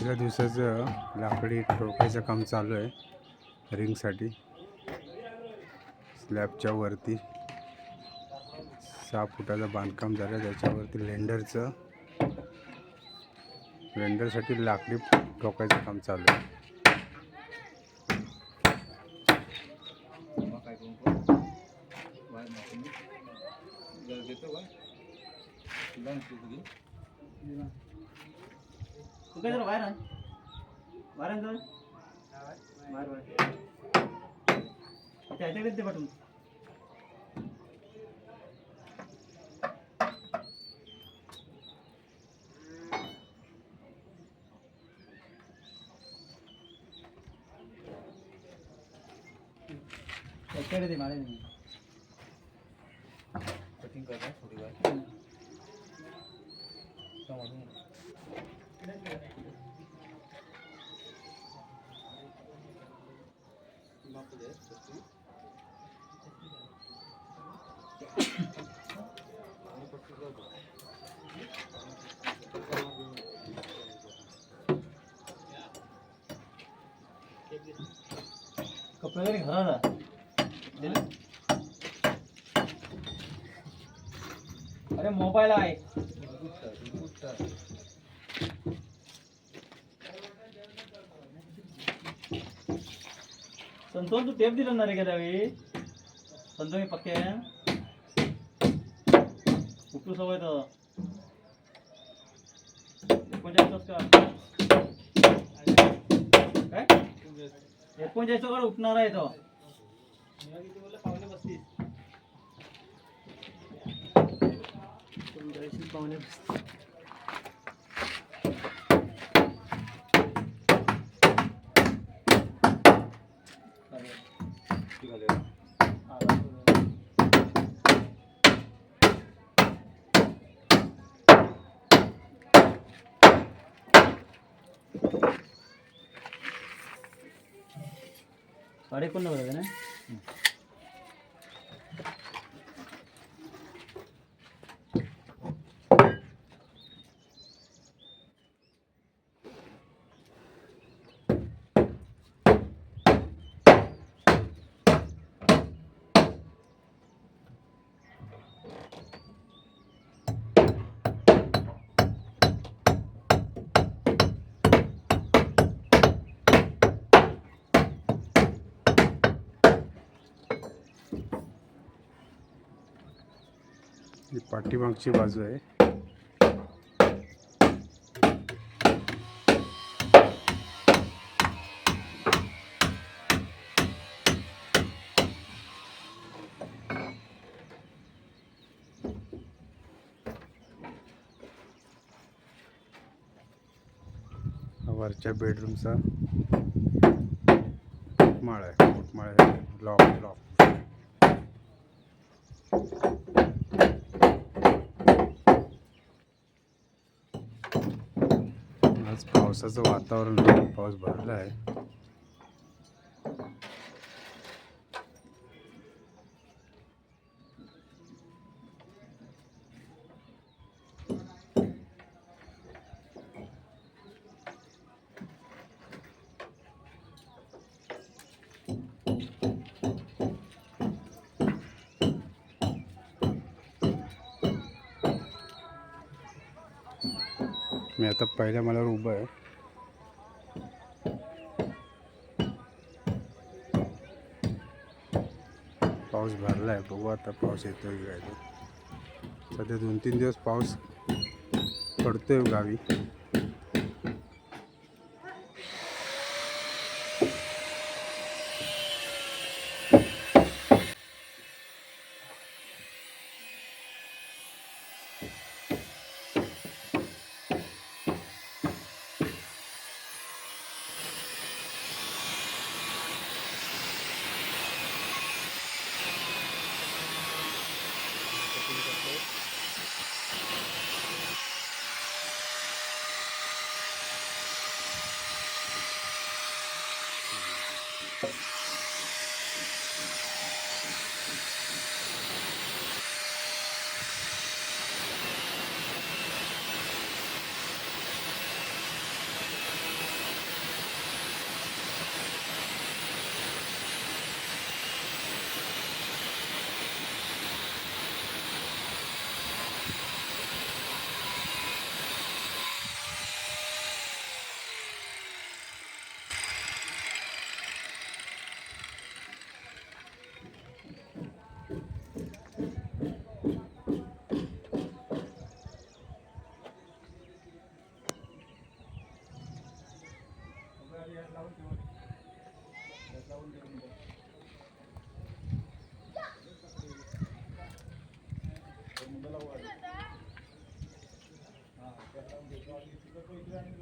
दुसऱ्या दिवसाचं लाकडी ठोकायचं काम चालू आहे रिंगसाठी. स्लॅबच्या वरती सहा फुटाचं बांधकाम झालं त्याच्यावरती लेंडरचं लेंडरसाठी लाकडी ठोकायचं काम चालू आहे. तू काय जरा बाहेर आण बाहेर आण जरा. बाहेर बाहेर त्याच्याकडे ते पाठवून त्याच्याकडे ते मारे कटिंग करणार थोडी वेळ कपडे तरी घराला अरे मोबाईल आहे. संतोष तू टेप दिला ना रे का त्यावेळी संतोष मी पक्के कुठू सवय तर एकोणचाळीस का काय एकोणचाळीस कडे उठणार आहे तो पावणे साडे एकोण बरोबर ना ही पाठीमागची बाजू आहे. वरच्या बेडरूमचा माळ आहे. माळ आहे लॉक लॉक आज पावसाचं वातावरण पाऊस भरला आहे. आता पहिल्या माल्यावर उभं आहे. पाऊस भरला आहे बघू आता पाऊस येतोय की काय सध्या दोन तीन दिवस पाऊस पडतोय गावी. program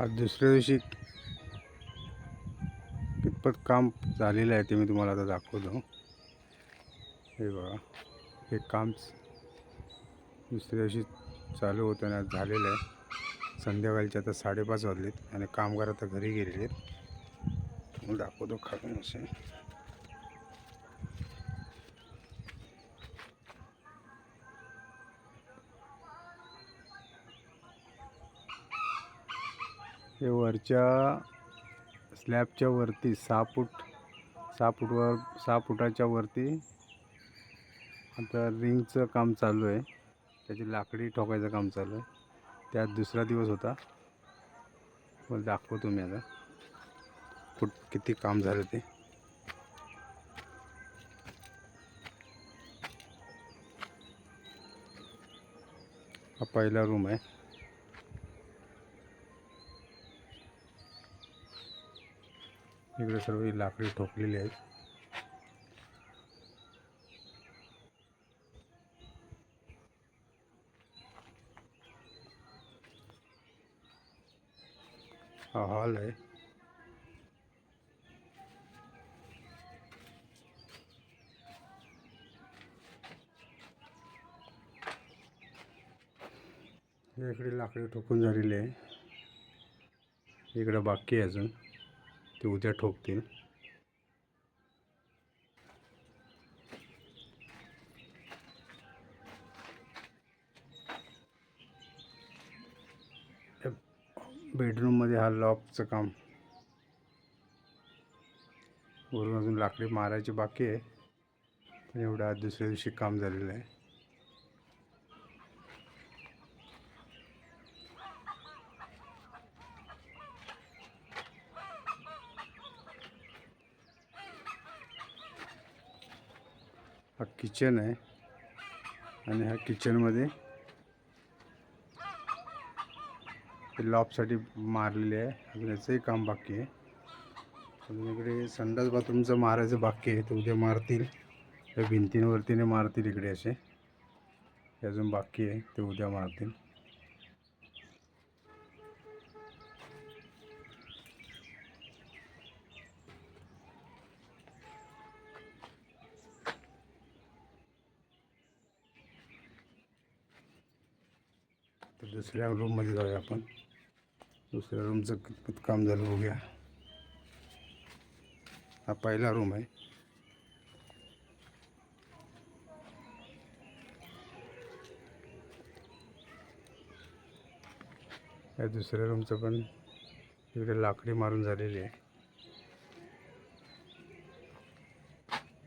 आज दुसऱ्या दिवशी कितपत काम झालेलं आहे ते मी तुम्हाला आता दाखवतो. हे बघा हे काम दुसऱ्या दिवशी चालू होतं आणि आज झालेलं आहे. संध्याकाळचे आता साडेपाच वाजलेत आणि कामगार आता घरी गेलेले आहेत. मी दाखवतो खालून असे. हे वरच्या स्लॅबच्या वरती सहा फूट सहा फूटवर सहा फुटाच्या वरती आता रिंगचं काम चालू आहे. त्याची लाकडी ठोकायचं काम चालू आहे. त्यात दुसरा दिवस होता. मला दाखवतो मी आता. कुठ किती काम झालं ते. हा पहिला रूम आहे. इकडे सर्व ही लाकडी ठोकलेली आहेत. हा हॉल आहे. इकडे लाकडी ठोकून झालेली आहे. इकडं बाकी आहे अजून. ते उद्या ठोकतील. बेडरूममध्ये हा लॉकचं काम. वरून अजून लाकडी मारायची बाकी आहे. पण एवढं आज दुसऱ्या दिवशी काम झालेलं आहे. हा किचन आहे आणि ह्या किचनमध्ये लॉबसाठी मारलेले आहे. अजून याचंही काम बाकी आहे. अजून इकडे संडास बाथरूमचं मारायचं बाकी आहे. ते उद्या मारतील. त्या भिंतींवरतीने मारतील इकडे असे. हे अजून बाकी आहे. ते उद्या मारतील तर दुसऱ्या रूममध्ये जाऊया आपण. दुसऱ्या रूमचं कितपत काम झालं बघूया. हा पहिला रूम आहे. या दुसऱ्या रूमचं पण इकडे लाकडी मारून झालेली आहे.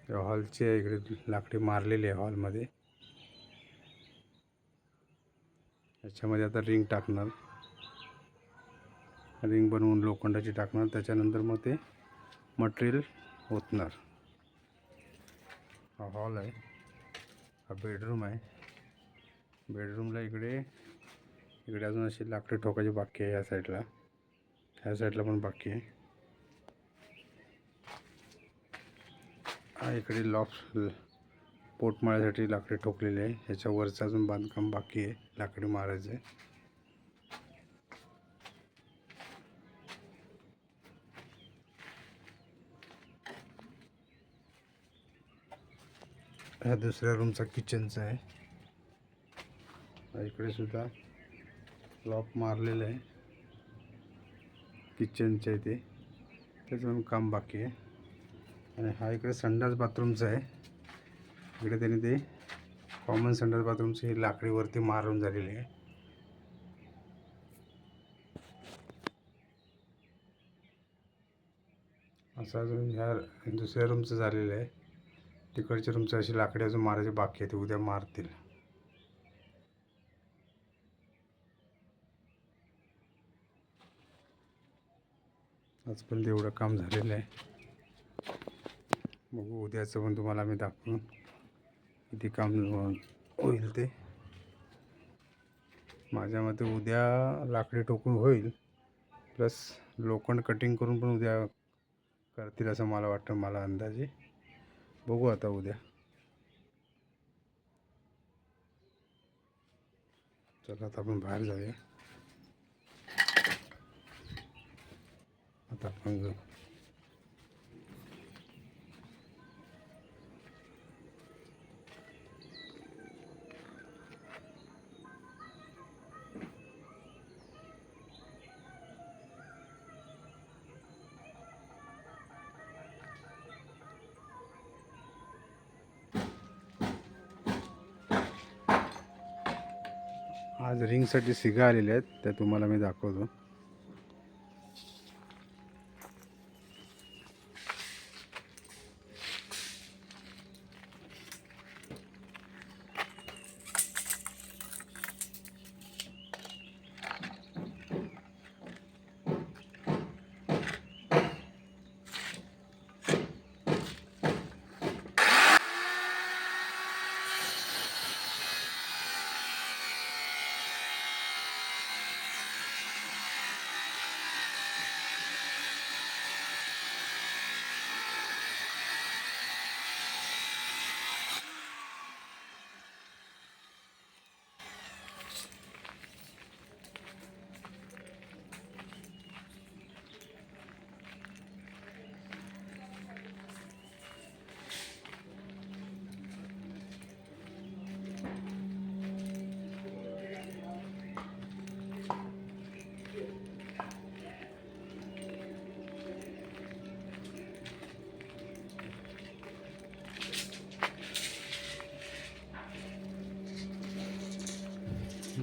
हॉलची आहे इकडे लाकडी मारलेली आहे हॉलमध्ये याच्यामध्ये आता रिंग टाकणार. रिंग बनवून लोखंडाची टाकणार. त्याच्यानंतर मग ते मटेरियल ओतणार. हा हॉल आहे. हा बेडरूम आहे. बेडरूमला इकडे इकडे अजून अशी लाकडी ठोकायची बाकी आहे या साईडला. ह्या साईडला पण बाकी आहे. हा इकडे लॉफ्ट पोटमाळ्यासाठी लाकडी ठोकलेली आहे. ह्याच्या वरचं अजून बांधकाम बाकी आहे. लाकडी मारायचं आहे. ह्या दुसऱ्या रूमचा किचनचा आहे. इकडे सुद्धा लॉक मारलेलं आहे. किचनचे आहे ते. त्याचं पण काम बाकी आहे. आणि हा इकडे संडास बाथरूमचा आहे. इकडे त्याने ते कॉमन सेंटर बाथरूमचे लाकडीवरती मारून झालेले आहे. असं अजून ह्या दुसऱ्या रूमचं झालेलं आहे. तिकडच्या रूमचं अशी लाकडी अजून मारायची बाकी आहे ते उद्या मारतील. आज पण काम झालेलं आहे. बघू उद्याचं पण तुम्हाला आम्ही दाखवून किती काम होईल ते. माझ्या मते उद्या लाकडी ठोकून होईल. प्लस लोखंड कटिंग करून पण उद्या करतील असं मला वाटतं मला अंदाजे. बघू आता उद्या. चला आता आपण बाहेर जाऊया. आता आपण आज रिंगसाठी सिगा आलेल्या आहेत त्या तुम्हाला मी दाखवतो.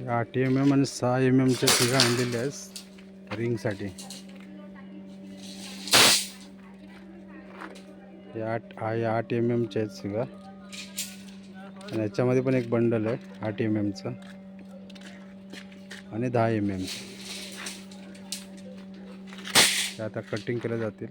आठ एम एम आणि सहा एम एमच्या सिगा आणलेल्या आहेत रिंगसाठी. या आठ हा या आठ एम एमच्या आहेत सिगा आणि याच्यामध्ये पण एक बंडल आहे आठ एम एमचं. आणि दहा एम एम. ते आता कटिंग केल्या जातील.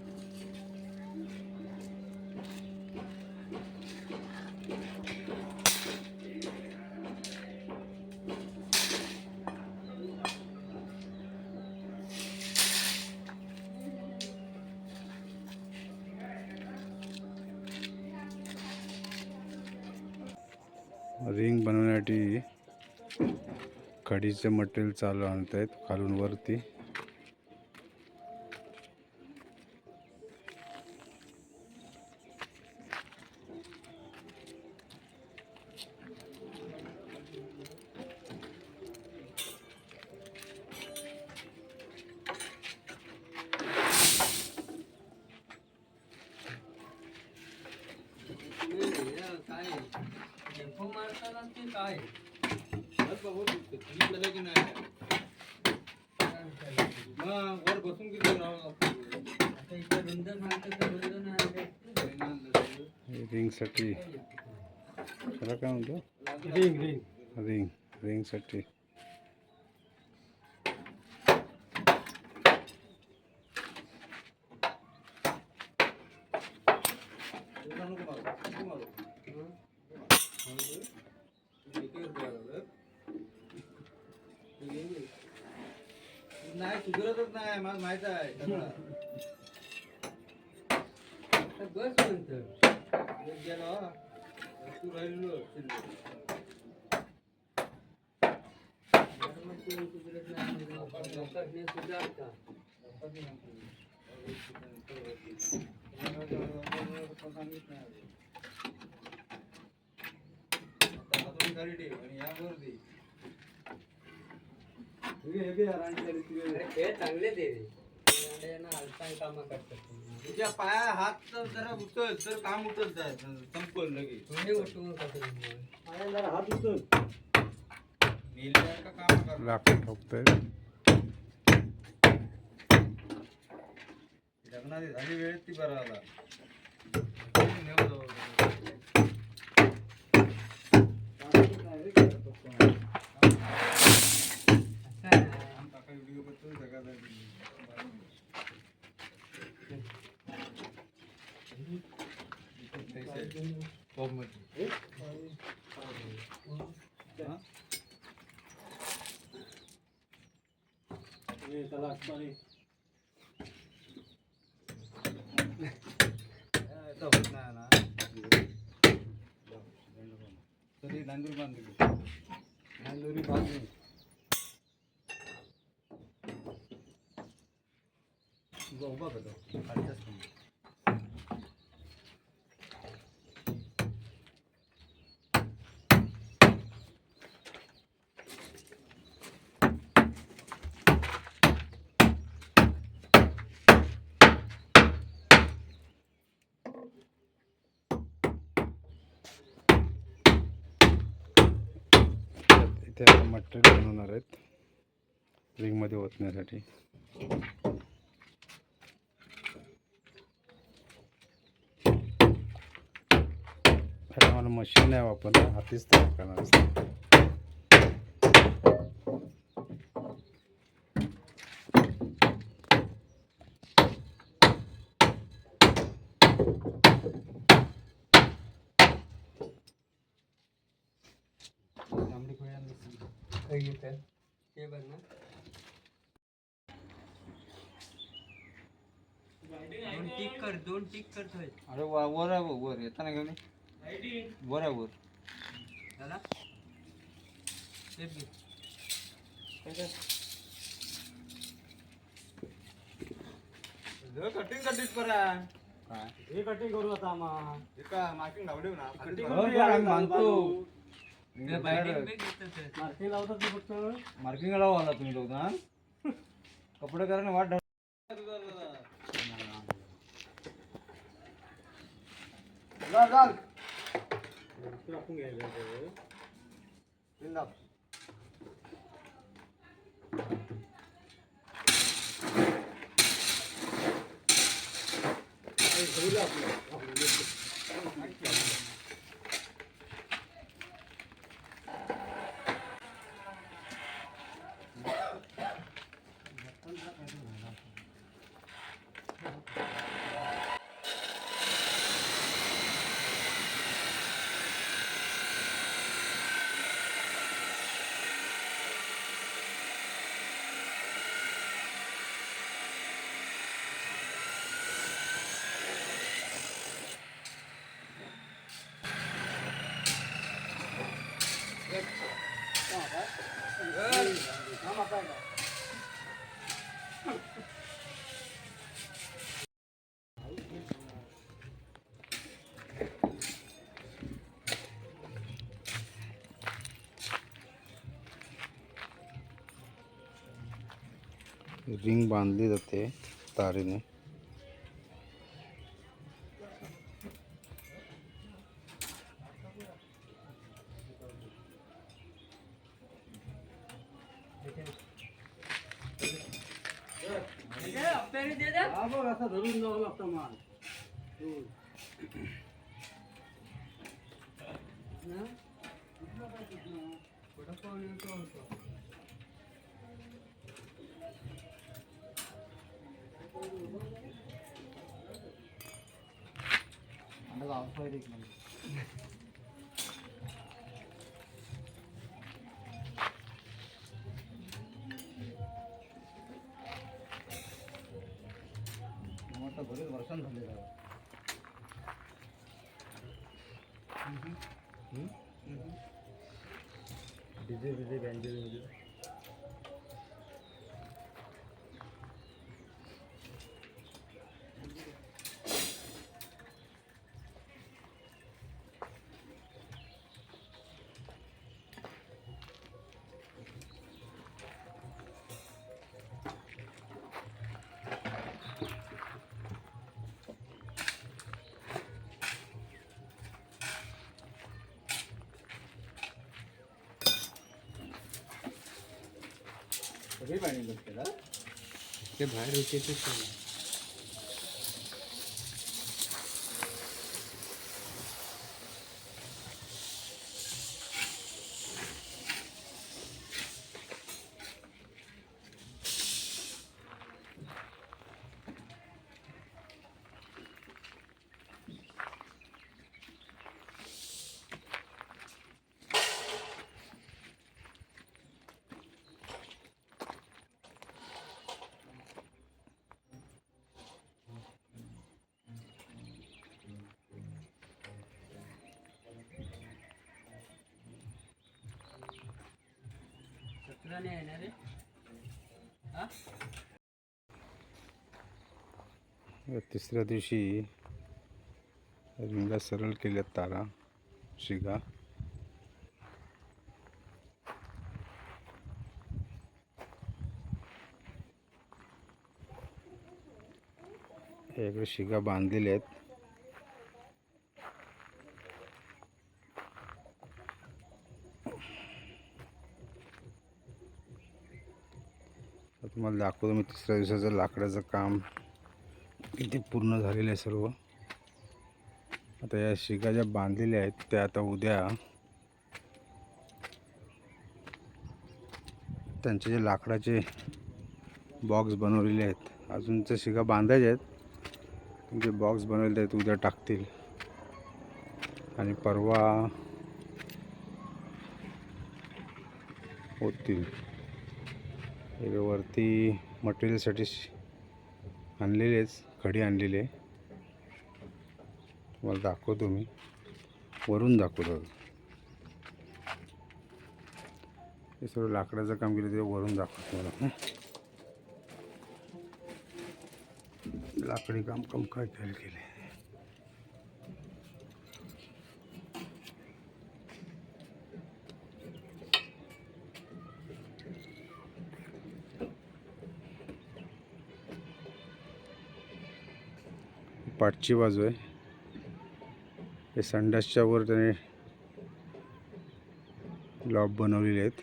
कडीचं मटेरियल चालू आणत आहेत खालून वरती. वर बसून किती रिंगसाठी. त्याला काय म्हणतो? Ring ring. रिंग रिंगसाठी. सुधरतच नाही मला माहीत आहे सगळं. बस गेलो तू राहिलो सांगितलं आणि या वर दे. चांगले ते. काम करतात तुझ्या पाया हात तर जरा उचल तर काम उचल संपल लगेच. तुम्ही उठवून कसं हात उचल. नेल्यासारखं काम कर. लाकूड ठोकतोय. लग्नाची झाली वेळ ती बरा आला. नेऊ जाऊ. ਉੱਥੇ ਜਗ੍ਹਾ ਦਾ ਪੈਸੇ ਬਹੁਤ उभा उभा करतो खालच्याच खाली. आता मटेरियल बनवणार आहेत. रिंगमध्ये ओतण्यासाठी आता मला मशीन नाही वापरलं हातीच तयार करणार असतं. बघ ना. दोन टिक कर दोन टिक करतोय अरे वा वर आहे बघ, वर येताना घेऊन ये. वर आहे वर झाला टेप घे कटिंग कटिंग करा काय? हे कटिंग करू आता आम्हा हे काय मार्किंग लावले ना Cutting हो, करून बरं, आम्ही द्या, मानतो बाबू. ते बायडिंग बी घेतं ते. मार्किंग लावतात ते फक्त मार्किंग लावा आला तुम्ही लोक हा कपडे करा ना वाट ढ- जा, जा. टाकून घ्यायचं ते. बिंदास. हे ठेवलं आपलं. आपलं. रिंग बांधली जाते तारेने. वर्षांनी झालेलं आहे. डीजे बिजे बँजे बिंजे पाणी बघते ते बाहेर होते ते पाणी आहे ना रे? हा? या तिसऱ्या दिवशी रिंगा सरळ केल्या तारा शिगा. इकडे शिगा बांधलेल्या आहेत आता तुम्हाला दाखवतो मी तिसऱ्या दिवसाचं लाकडाचं काम. किती पूर्ण झालेलं आहे सर्व. आता या शिगा ज्या बांधलेल्या आहेत त्या आता उद्या त्यांचे जे लाकडाचे बॉक्स बनवलेले आहेत अजून त्या शिगा बांधायचे आहेत. जे बॉक्स बनवलेले आहेत उद्या टाकतील. आणि परवा होतील. हे वरती मटेरियलसाठी आणलेलेच खडी आणलेली आहे. तुम्हाला दाखवतो मी. वरून दाखवतो. हे सगळं लाकडाचं काम केलं ते वरून दाखवतो मला लाकडी काम कम काय केलं केले? पाठची बाजू आहे. हे संडासच्या वर त्याने लॉब बनवलेले आहेत.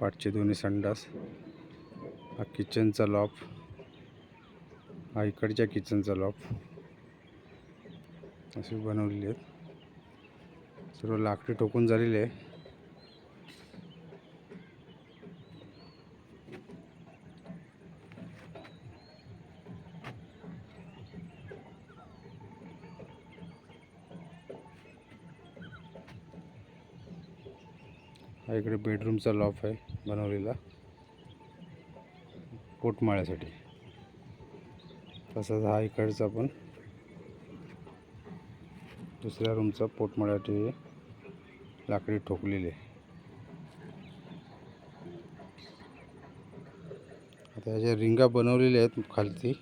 पाठचे दोन्ही संडास. हा किचनचा लॉब हा इकडच्या किचनचा लॉब असे बनवलेले आहेत. सर्व लाकडी ठोकून झालेले आहे. हा इकडे बेडरूमचा लॉफ आहे बनवलेला. पोटमाळ्यासाठी. तसाच हा इकडचा पण. दुसऱ्या रूमचा पोटमाळ्यासाठी लाकडी ठोकलेली आहे. आता ह्या ज्या रिंगा बनवलेल्या आहेत खालती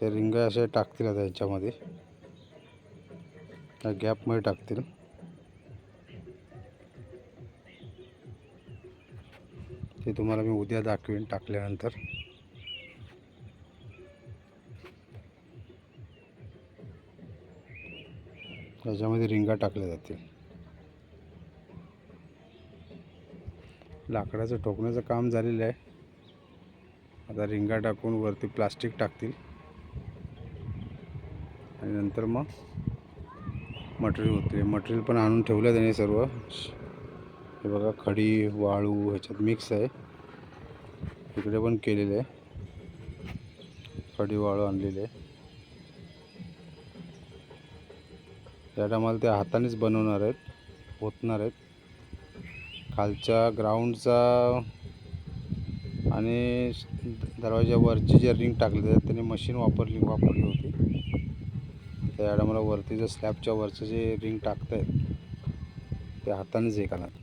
त्या रिंगा अशा टाकतील आता याच्यामध्ये त्या गॅपमध्ये टाकतील. ते तुम्हाला मी उद्या दाखवेन टाकल्यानंतर. त्याच्यामध्ये रिंगा टाकल्या जातील. लाकडाचं ठोकण्याचं काम झालेलं आहे. आता रिंगा टाकून वरती प्लास्टिक टाकतील. आणि नंतर मग मटेरियल होते. मटेरियल पण आणून ठेवलं त्याने सर्व. हे बघा खडी वाळू ह्याच्यात मिक्स आहे. इकडे पण केलेलं आहे. खडी वाळू आणलेली आहे. त्या टायमाला ते हातानेच बनवणार आहेत होतणार आहेत. खालच्या ग्राउंडचा आणि दरवाजावरची जे रिंग टाकले आहेत त्याने मशीन वापरली वापरली होती. त्या टायमाला वरती जे स्लॅबच्या वरचं जे रिंग टाकत आहेत ते हातानेच हे करणार.